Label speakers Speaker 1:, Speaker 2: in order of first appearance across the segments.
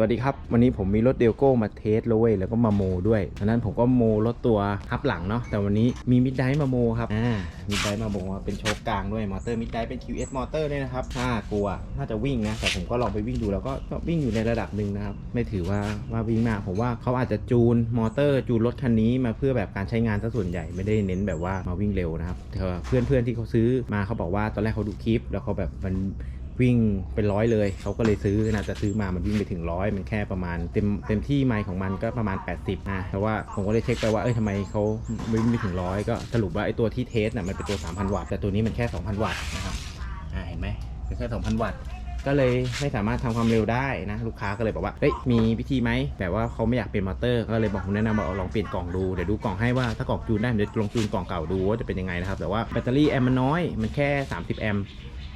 Speaker 1: สวัสดีครับ วันนี้ผมมีรถเดลโก้มาเทสแล้วเวยแล้วก็มาโมด้วยดังนั้นผมก็โมรถตัวทับหลังเนาะแต่วันนี้มีมิดไดมาโมครับอ่ามิดไดมาโมว่าเป็นโชคกลางด้วยมอเตอร์มิดไดเป็น QS มอเตอร์ด้วยนะครับถ้ากลัวน่าจะวิ่งนะแต่ผมก็ลองไปวิ่งดูแล้วก็วิ่งอยู่ในระดับหนึ่งนะครับไม่ถือว่าว่าวิ่งมากผมว่าเขาอาจจะจูนมอเตอร์จูนรถคันนี้มาเพื่อแบบการใช้งานซะส่วนใหญ่ไม่ได้เน้นแบบว่ามาวิ่งเร็วนะครับแต่ว่าเพื่อนๆที่เขาซื้อมาเขาบอกว่าตอนแรกเขาดูคลิปแล้วเขาแบบมัน วิ่งเป็นร้อยเลยเขาก็เลยซื้อนะแต่ซื้อมามันวิ่งไปถึงร้อยมันแค่ประมาณเต็มเต็มที่ไมล์ของมันก็ประมาณ 80นะแต่ว่าผมก็เลยเช็คไปว่าเอ้ยทำไมเขาวิ่งไปถึงร้อยก็สรุปว่าไอ้ตัวที่เทสน่ะมันเป็นตัว 3,000 วัตต์แต่ตัวนี้มันแค่ 2,000 วัตต์นะครับอ่าเห็นไหมเป็นแค่ 2,000 วัตต์ก็เลยไม่สามารถทำความเร็วได้นะลูกค้าก็เลยบอกว่าเฮ้ยมีวิธีไหมแบบว่าเขาไม่อยากเปลี่ยนมอเตอร์ก็เลยบอกผมแนะนำว่าเอาลองเปลี่ยนกล่องดูเดี๋ยวดูกล่องให้ว่าถ้ากล่องจูนได้เดี๋ยวลองจูนกล่องเก่าดูว่าจะเป็นยังไงนะครับแต่ว่าแบตเตอรี่แอมมันน้อยมันแค่ 30 แอมป์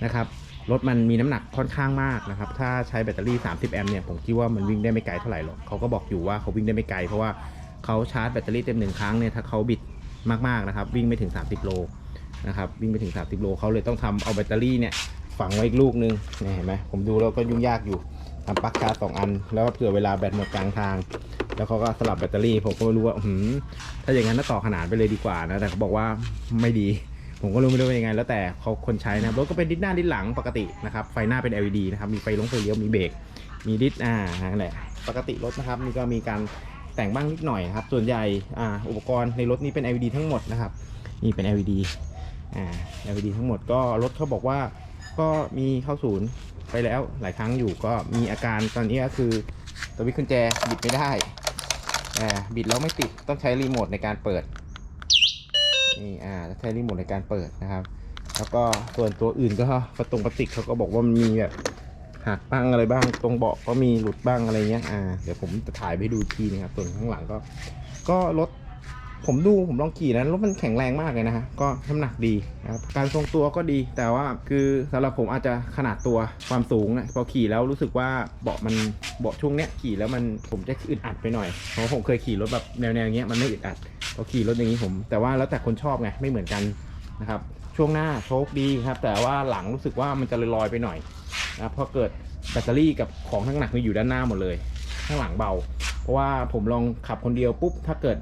Speaker 1: นะครับ รถมันมีน้ำหนักค่อนข้างมากนะครับ ถ้าใช้แบตเตอรี่ 30 แอมป์เนี่ย ผมคิดว่ามันวิ่งได้ไม่ไกลเท่าไหร่หรอกเขาก็บอกอยู่ว่าเขาวิ่งได้ไม่ไกล เพราะว่าเขาชาร์จแบตเตอรี่เต็มหนึ่งครั้งเนี่ย ถ้าเขาบิดมากๆนะครับ วิ่งไม่ถึง 30 โลนะครับ วิ่งไม่ถึง 30 โลเขาเลยต้องทำเอาแบตเตอรี่เนี่ยฝังไว้อีกลูกนึงเนี่ยเห็นไหมผมดูแล้วก็ยุ่งยากอยู่ทำปลั๊กชาร์จสองอัน แล้วก็เผื่อเวลาแบตหมดกลางทาง แล้วเขาก็สลับแบตเตอรี่ ผมก็ไม่รู้ว่าถ้าอย่างนั้นก็ต่อขนานไปเลยดีกว่านะ แต่เขาบอกว่าไม่ดี ผมก็รู้ไม่รู้เป็นยังไง แล้วแต่เขาคนใช้นะครับรถก็เป็นดิสหน้าดิสหลังปกตินะครับไฟหน้าเป็น LED นะครับมีไฟลงไฟเลี้ยวมีเบรกมีดิสอ่านั่นแหละปกติรถนะครับนี่ก็มีการแต่งบ้างนิดหน่อยนะครับส่วนใหญ่อ่าอุปกรณ์ในรถนี้เป็น LED ทั้งหมดนะครับนี่เป็น LED อ่า LED ทั้งหมดก็รถเขาบอกว่าก็มีเข้าศูนย์ไปแล้วหลายครั้งอยู่ก็มีอาการตอนนี้ก็คือตัววิทย์กุญแจบิดไม่ได้อ่าบิดแล้วไม่ติดต้องใช้รีโมทในการเปิด นี่อ่าใช้รีโมทในการเปิดนะครับ แล้วก็ส่วนตัวอื่นก็ประตรงประติกเขาก็บอกว่ามันมีแบบหักบ้างอะไรบ้างตรงเบาะก็มีหลุดบ้างอะไรเงี้ยอ่าเดี๋ยวผมจะถ่ายไปดูทีนะครับส่วนข้างหลังก็ ก็รถ ผมดูผมลองขี่นะรถมันแข็งแรงมากเลยนะฮะก็น้ำหนักดีนะครับการทรงตัวก็ดี แต่ว่าคือสำหรับผมอาจจะขนาดตัวความสูงนะพอขี่แล้วรู้สึกว่าเบาะมันเบาะช่วงเนี้ยขี่แล้วมันผมจะอึดอัดไปหน่อยเพราะผมเคยขี่รถแบบแนวๆอย่างเงี้ยมันไม่อึดอัดพอขี่รถอย่างนี้ผม แต่ว่าแล้วแต่คนชอบไงไม่เหมือนกันนะครับช่วงหน้าโชคดีครับ แต่ว่าหลังรู้สึกว่ามันจะลอยๆไปหน่อยนะเพราะเกิดแบตเตอรี่กับของทั้งหนักมันอยู่ด้านหน้าหมดเลย ข้างหลังเบา เพราะว่าผมลองขับคนเดียวปุ๊บถ้าเกิด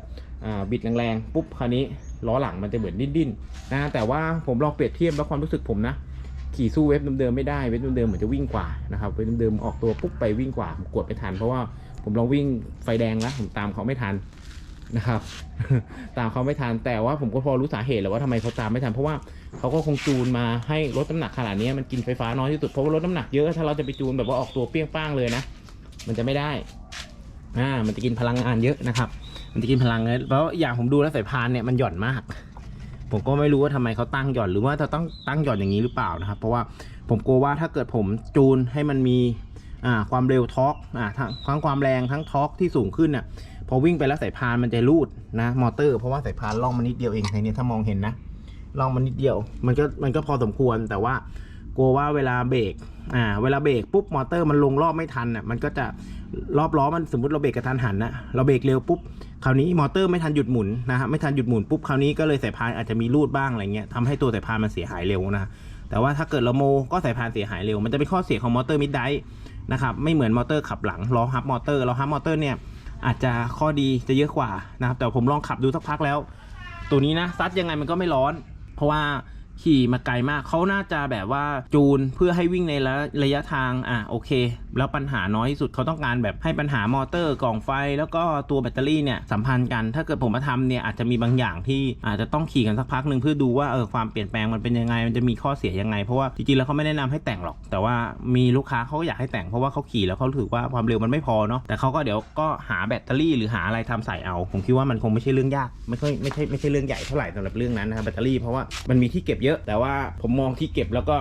Speaker 1: บิดแรงๆปุ๊บคราวนี้ล้อหลังมันจะเหมือนดิ้นๆนะแต่ว่าผมลองเปรียบเทียบแล้วความรู้สึกผมนะขี่สู้เว็บเดิมๆไม่ได้เว็บเดิมๆเหมือนจะวิ่งกว่านะครับเว็บเดิมๆออกตัวปุ๊บไปวิ่งกว่าผมกดไม่ทัน เพราะว่าผมลองวิ่งไฟแดงแล้วผมตามเขาไม่ทันนะครับ ตามเขาไม่ทันแต่ว่าผมก็พอรู้สาเหตุแล้วว่าทำไมเขาตามไม่ทันเพราะว่าเขาก็คงจูนมาให้รถน้ำหนักขนาดนี้มันกินไฟฟ้าน้อยที่สุดเพราะว่ารถน้ำหนักเยอะถ้าเราจะไปจูนแบบว่าออกตัวเปรี้ยงป้างเลยนะมันจะไม่ได้อ่ามันจะกินพลังงานเยอะนะครับ มันจะกินพลังเงินเพราะอย่างผมดูแล้วสายพานเนี่ยมันหย่อนมาก ผมก็ไม่รู้ว่าทำไมเขาตั้งหย่อนหรือว่าจะต้องตั้งหย่อนอย่างนี้หรือเปล่านะครับ เพราะว่าผมกลัวว่าถ้าเกิดผมจูนให้มันมีอ่าความเร็วทอร์กอ่าทั้งทั้งความแรงทั้งทอร์กที่สูงขึ้นน่ะพอวิ่งไปแล้วสายพานมันจะรูดนะมอเตอร์เพราะว่าสายพานล่องมันนิดเดียวเองในนี้ถ้ามองเห็นนะล่องมันนิดเดียว มันก็มันก็พอสมควรแต่ว่า กลัวว่าเวลาเบรกอ่าเวลาเบรกปุ๊บมอเตอร์มันลงรอบไม่ทันน่ะมันก็จะรอบล้อมันสมมติเราเบรกกระทันหันนะเราเบรกเร็วปุ๊บคราวนี้มอเตอร์ไม่ทันหยุดหมุนนะฮะไม่ทันหยุดหมุนปุ๊บคราวนี้ก็เลยสายพานอาจจะมีรูดบ้างอะไรเงี้ยทำให้ตัวสายพานมันเสียหายเร็วนะแต่ว่าถ้าเกิดเราโมก็สายพานเสียหายเร็ว มันจะเป็นข้อเสียของมอเตอร์มิดไดนะครับไม่เหมือนมอเตอร์ขับหลังล้อฮับมอเตอร์ล้อฮับมอเตอร์เนี่ยอาจจะข้อดีจะเยอะกว่านะครับแต่ผมลองขับดูสักพักแล้ว ตัวนี้นะซัดยังไงมันก็ไม่ร้อน เพราะว่า ขี่มาไกลมาก เขาน่าจะแบบว่าจูนเพื่อให้วิ่งในระระยะทาง อะโอเค แล้วปัญหาน้อยที่สุดเขาต้องการแบบให้ปัญหามอเตอร์กล่องไฟ แล้วก็ตัวแบตเตอรี่เนี่ยสัมพันธ์กัน ถ้าเกิดผมมาทำเนี่ยอาจจะมีบางอย่างที่อาจจะต้องขี่กันสักพักหนึ่งเพื่อดูว่าเออความเปลี่ยนแปลงมันเป็นยังไง มันจะมีข้อเสียยังไง เพราะว่าจริงๆแล้วเขาไม่แนะนำให้แต่งหรอก แต่ว่ามีลูกค้าเขาก็อยากให้แต่งเพราะว่าเขาขี่แล้วเขาถือว่าความเร็วมันไม่พอเนาะ แต่เขาก็เดี๋ยวก็หาแบตเตอรี่หรือหาอะไรทำใส่เอา ผมคิดว่ามันคงไม่ใช่เรื่องยาก ไม่ค่อยไม่ใช่ไม่ใช่เรื่องใหญ่เท่าไหร่สำหรับเรื่องนั้นนะครับแบตเตอรี่เพราะว่ามันมีที่เก็บเยอะแต่ว่าผมมองที่เก็บแล้วก็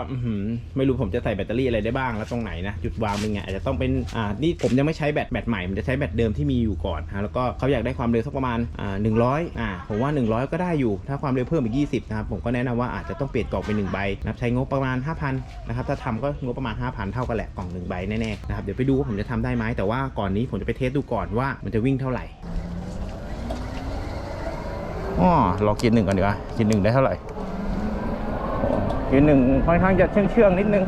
Speaker 1: ไม่รู้ผมจะใส่แบตเตอรี่อะไรได้บ้างแล้วตรงไหนนะจุดวางเป็นไงอาจจะต้องเป็นอ่านี่ผมยังไม่ใช้แบตแบตใหม่ผมจะใช้แบตเดิมที่มีอยู่ก่อนฮะแล้วก็เขาอยากได้ความเร็วสักประมาณอ่าหนึ่งร้อยอ่าผมว่า 100 ก็ได้อยู่ ถ้าความเร็วเพิ่มอีก 20นะครับผมก็แนะนำว่าอาจจะต้องเปลี่ยนกล่องเป็นหนึ่งใบนะครับใช้งบประมาณ 5,000นะครับถ้าทำก็งบประมาณ 5,000 เท่ากันแหละกล่องหนึ่งใบแน่ๆนะครับเดี๋ยวไปดูว่าผมจะทำได้ไหมแต่ว่าก่อนนี้ผมจะไปเทสดูก่อนว่ามันจะวิ่งเท่าไหร่อ๋อรอกินหนึ่งก่อนดีกว่ากินหนึ่งได้เท่าไหร่ กินหนึ่งค่อนข้างจะเชื่องเชื่องนิดนึง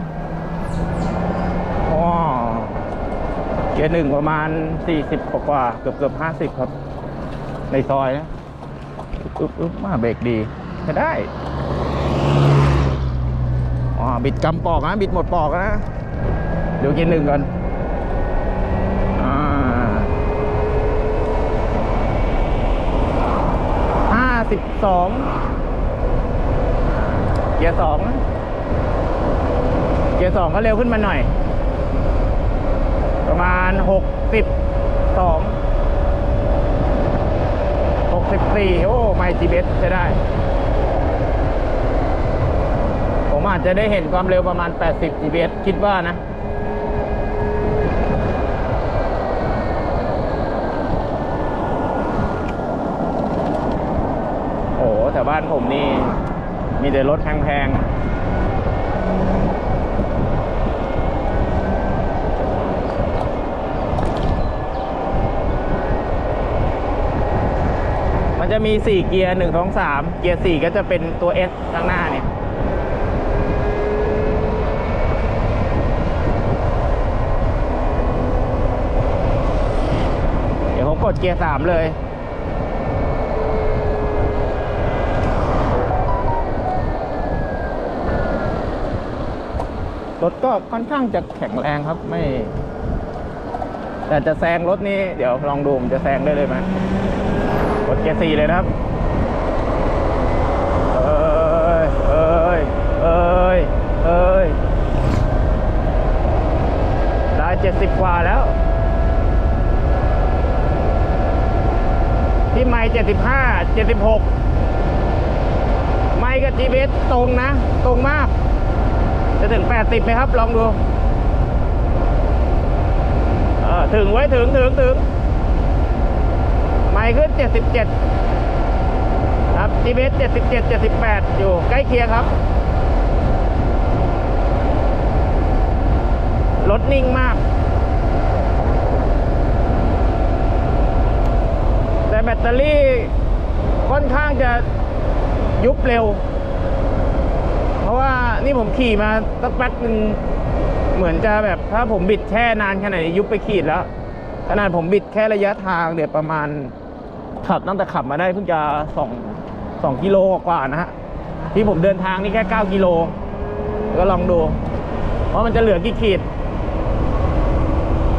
Speaker 1: อ๋อ
Speaker 2: เกียร์หนึ่งประมาณสี่สิบกว่าเกือบเกือบห้าสิบครับ ในซอยนะอึ๊บอึ๊บมาเบรกดีใช้ได้อ๋อบิดกำปอกนะ บิดหมดปอกนะเดี๋ยวเกียร์หนึ่งก่อนอห้าสิบสอง เกียร์สองเกียร์สองก็เร็วขึ้นมาหน่อย ประมาณหกสิบสองหกสิบสี่โอ้ไม่จีเบสใช้ได้ ผมอาจจะได้เห็นความเร็วประมาณ 80 GPS คิดว่านะโอ้แถวบ้านผมนี่ มีแต่รถแพงๆ มันจะมี 4 เกียร์ 1 2 3 เกียร์ 4 ก็จะเป็นตัว S ข้างหน้าเนี่ยเดี๋ยวผมกดเกียร์สามเลย รถก็ค่อนข้างจะแข็งแรงครับไม่ แต่จะแซงรถนี้เดี๋ยวลองดูผมจะแซงได้เลยไหมกดเกียร์สี่เลยนะครับเอ้ยเอ้ยเอ้ยเอ้ยได้เจ็ดสิบกว่าแล้ว ที่ไม่เจ็ดสิบห้าเจ็ดสิบหกไม่กับ GPS ตรงนะ ตรงมาก จะถึงแปดสิบไหมครับ ลองดูเออถึงไว้ถึงถึงถึงไม่ขึ้นเจ็ดสิบเจ็ดครับ GPS เจ็ดสิบเจ็ดเจ็ดสิบแปดอยู่ใกล้เคียงครับ รถนิ่งมาก แต่แบตเตอรี่ค่อนข้างจะยุบเร็ว นี่ผมขี่มาสักแป๊บนึงเหมือนจะแบบถ้าผมบิดแค่นานขนาดนี้ยุบไปขีดแล้ว ขนาดผมบิดแค่ระยะทางเดี๋ยวประมาณขับตั้งแต่ขับมาได้เพิ่งจะสองสองกิโลกว่านะฮะที่ผมเดินทางนี่แค่เก้ากิโลก็ลองดูว่ามันจะเหลือกี่ขีด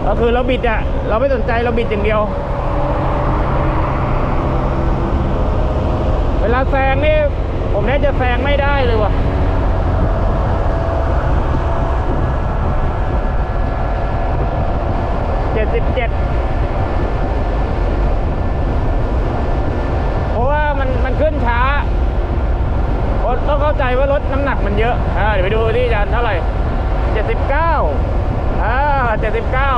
Speaker 2: ก็คือเราบิดอะเราไม่สนใจเราบิดอย่างเดียว เวลาแซงนี่ผมแทบจะแซงไม่ได้เลยว่ะ เจ็ด สิบเจ็ดเพราะว่ามันมันขึ้นช้าต้องเข้าใจว่ารถน้ำหนักมันเยอะอ่าเดี๋ยวไปดูที่จารย์เท่าไหร่เจ็ดสิบเก้าอ่าเจ็ดสิบเก้า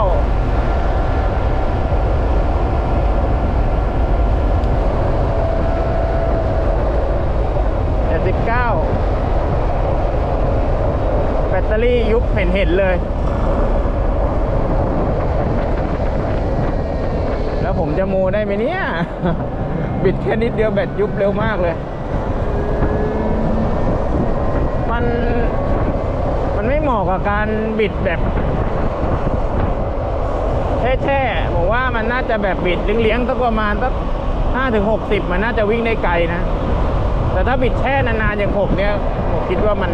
Speaker 2: เจ็ดสิบเก้าแบตเตอรี่ยุบเห็นเห็นเลย แล้ว ผมจะโมได้ไหมเนี่ย บิดแค่นิดเดียวแบตยุบเร็วมากเลย มันมันไม่เหมาะกับการบิดแบบแช่ๆผมว่ามันน่าจะแบบบิดเลี้ยงๆสักประมาณสักห้าถึงหกสิบมันน่าจะวิ่งได้ไกลนะ แต่ถ้าบิดแช่นานๆอย่างผมเนี่ย ผมคิดว่ามัน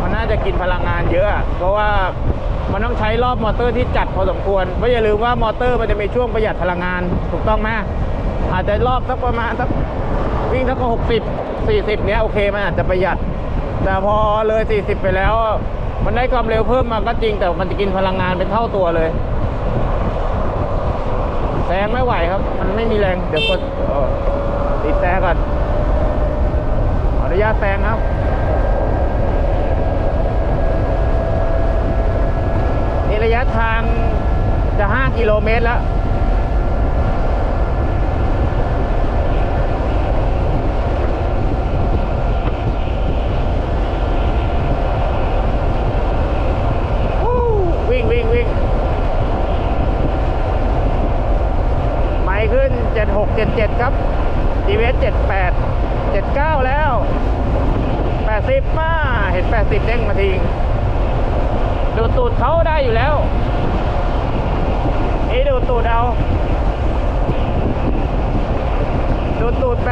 Speaker 2: มันน่าจะกินพลังงานเยอะอะเพราะว่า มันต้องใช้รอบมอเตอร์ที่จัดพอสมควรเพราะอย่าลืมว่ามอเตอร์มันจะมีช่วงประหยัดพลังงานถูกต้องไหมอาจจะรอบสักประมาณสักวิ่งสักหกสิบสี่สิบเนี้ยโอเคมันอาจจะประหยัด แต่พอเลยสี่สิบไปแล้ว มันได้ความเร็วเพิ่มมาก็จริง แต่มันจะกินพลังงานเป็นเท่าตัวเลยแซงไม่ไหวครับ มันไม่มีแรง เดี๋ยวกดติดแต่ก่อน ขออนุญาตแซงครับ ระยะทางจะ 5 กิโลเมตรแล้ววิ่งวิ่งวิ่งไม่ขึ้น 76 77 ครับ GVS 78 79 แล้ว 80มาเห็น 80 เด้งมาทิ้งดูดตูดเขาได้อยู่แล้ว นี่ดูดตูดเอา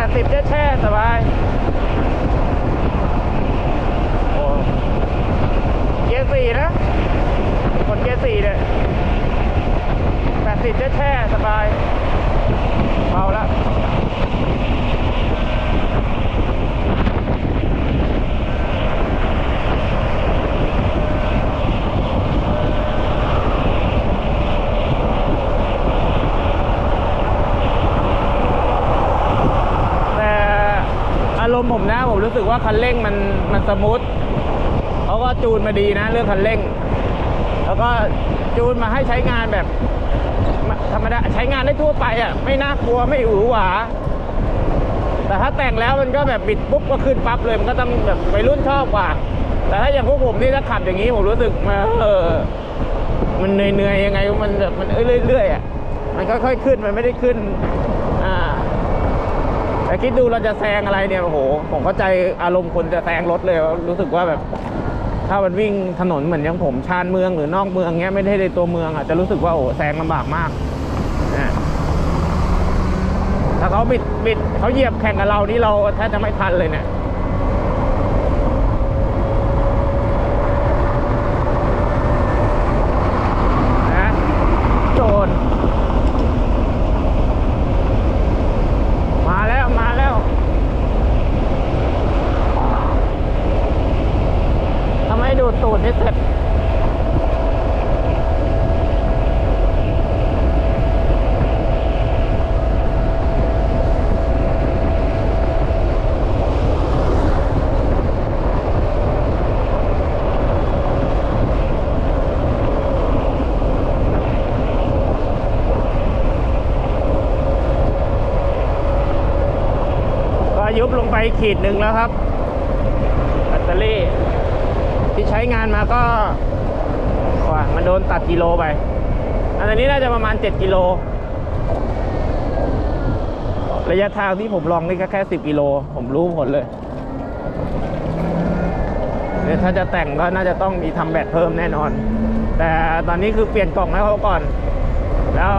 Speaker 2: ดูดสิบแช่แช่สบายโอ้เกียร์สี่นะกดเกียร์สี่เนี่ยแปดสิบแช่สบายเบาแล้ว แต่อาร มณ์ผมนะ ผมรู้สึกว่าคันเร่งมันมันสมูทเขาก็จูนมาดีนะ เรื่องคันเร่ง แล้วก็จูนมาให้ใช้งานแบบธรรมดาใช้งานได้ทั่วไปอะไม่น่ากลัวไม่หวือหวา แต่ถ้าแต่งแล้วมันก็แบบบิดปุ๊บก็ขึ้นปั๊บเลยมันก็ต้องแบบวัยรุ่นชอบกว่า แต่ถ้าอย่างพวกผมนี่ถ้าขับอย่างนี้ผมรู้สึกมาเออมันเหนื่อยๆยังไงมันแบบมันเรื่อยๆอะมันค่อยๆขึ้นมันไม่ได้ขึ้น แต่คิดดูเราจะแซงอะไรเนี่ยโอ้โหผมเข้าใจอารมณ์คนจะแซงรถเลยรู้สึกว่าแบบ ถ้ามันวิ่งถนนเหมือนอย่างผมชานเมืองหรือนอกเมืองเงี้ยไม่ได้ในตัวเมืองอะจะรู้สึกว่าโอ้แซงลำบากมากนะถ้าเขาบิดบิดเขาเหยียบแข่งกับเรานี่เราแทบจะไม่ทันเลยเนี่ยนะโจร มาแล้วมาแล้วทำไมดูดตูดให้เสร็จ ก็ ยุบลงไปขีดหนึ่งแล้วครับแบตเตอรี่ ที่ใช้งานมาก็ว่ามันโดนตัดกิโลไป อันนี้น่าจะประมาณ 7 กิโล ระยะทางที่ผมลองนี่ก็แค่ 10 กิโล ผมรู้ผลเลยเนี่ยถ้าจะแต่งก็น่าจะต้องมีทำแบตเพิ่มแน่นอน แต่ตอนนี้คือเปลี่ยนกล่องให้เขาก่อน แล้ว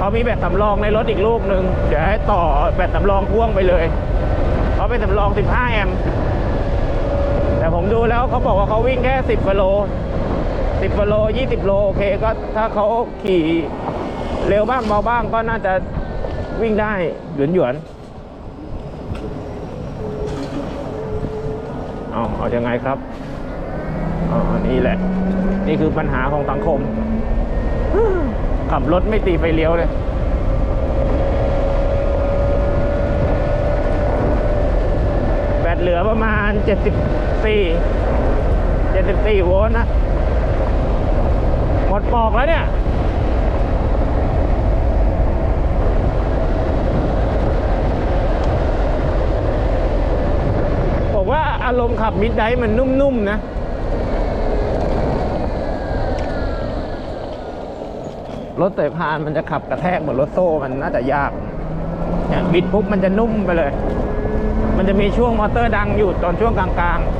Speaker 2: เขามีแบตสำรองในรถอีกลูกหนึ่งเดี๋ยวให้ต่อแบตสำรองพ่วงไปเลยเขาเป็นสำรอง 15 แอมป์แต่ผมดูแล้วเขาบอกว่าเขาวิ่งแค่ 10กิโล 10กิโล 20 โล โอเคก็ถ้าเขาขี่เร็วบ้างเบาบ้างก็น่าจะวิ่งได้ หยวนหยวนเอาเอาอยังไงครับอ๋อนี่แหละ นี่คือปัญหาของสังคม ขับรถไม่ตีไฟเลี้ยวเลยแบตเหลือประมาณ 74 74 โวลต์นะ หมดปอกแล้วเนี่ยผมว่าอารมณ์ขับมิดไดมันนุ่มๆนะ รถสยพานมันจะขับกระแทกเหมือนรถโซ่มันน่าจะยากเนี่ยบิดปุ๊บมันจะนุ่มไปเลย มันจะมีช่วงมอเตอร์ดังอยู่ตอนช่วงกลาง ๆ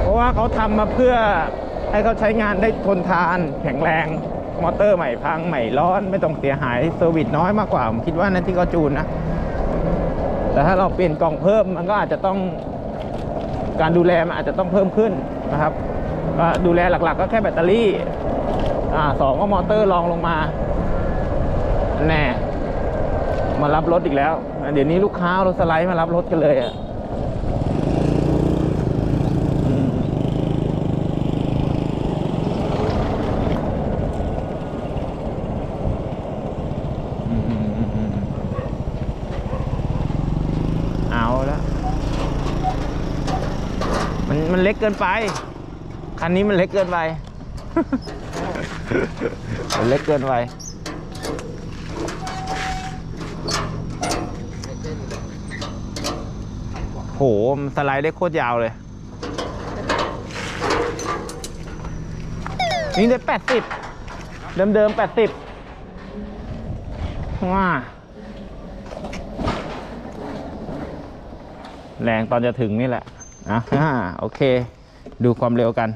Speaker 2: เพราะว่าเขาทำมาเพื่อ ให้เขาใช้งานได้ทนทานแข็งแรง มอเตอร์ใหม่พังใหม่ร้อนไม่ต้องเสียหายเซอร์วิสน้อยมากกว่า ผมคิดว่านั่นที่เขาจูนนะ แต่ถ้าเราเปลี่ยนกล่องเพิ่มมันก็อาจจะต้องการดูแลมันอาจจะต้องเพิ่มขึ้นนะครับดูแลหลักๆ ก็แค่แบตเตอรี่อ่าสองก็มอเตอร์รองลงมาแน่มารับรถอีกแล้ว เดี๋ยวนี้ลูกค้ารถสไลด์มารับรถกันเลยอะอืมอืมอืมอืมอืมเอาละ มันเล็กเกินไป คันนี้มันเล็กเกินไป มันเล็กเกินไป โหมันสไลด์ได้โคตรยาวเลยวิ่ได้แปดสิบ เดิมเดิมแปดสิบว้าแรงตอนจะถึงนี่แหละ อะอ่าโอเค ดูความเร็วกัน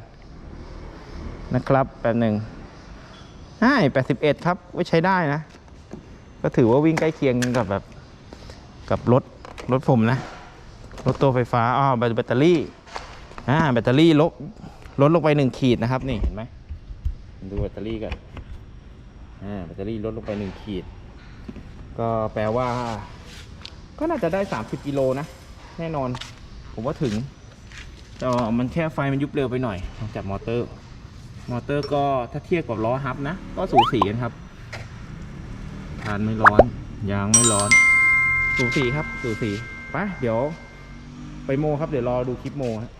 Speaker 2: นะครับแป๊บหนึ่งใช่แปดสิบเอ็ดครับไว้ใช้ได้นะ ก็ถือว่าวิ่งใกล้เคียงกับแบบกับรถรถผมนะ รถตัวไฟฟ้าอ๋อแบตแบตเตอรี่อ่าแบตเตอรี่ลดลดลงไปหนึ่งขีดนะครับ นี่เห็นไหมดูแบตเตอรี่กันอ่าแบตเตอรี่ลดลงไปหนึ่งขีด ก็แปลว่า ก็น่าจะได้สามสิบกิโลนะ แน่นอน ผมว่าถึงแต่มันแค่ไฟมันยุบเร็วไปหน่อยนองจับมอเตอร์ มอเตอร์ก็ถ้าเทียบกับล้อฮับนะ ก็สูสีกันครับทานไม่ร้อน ยางไม่ร้อน สูสีครับ สูสีไปเดี๋ยวไปโมครับ เดี๋ยวรอดูคลิปโมฮะ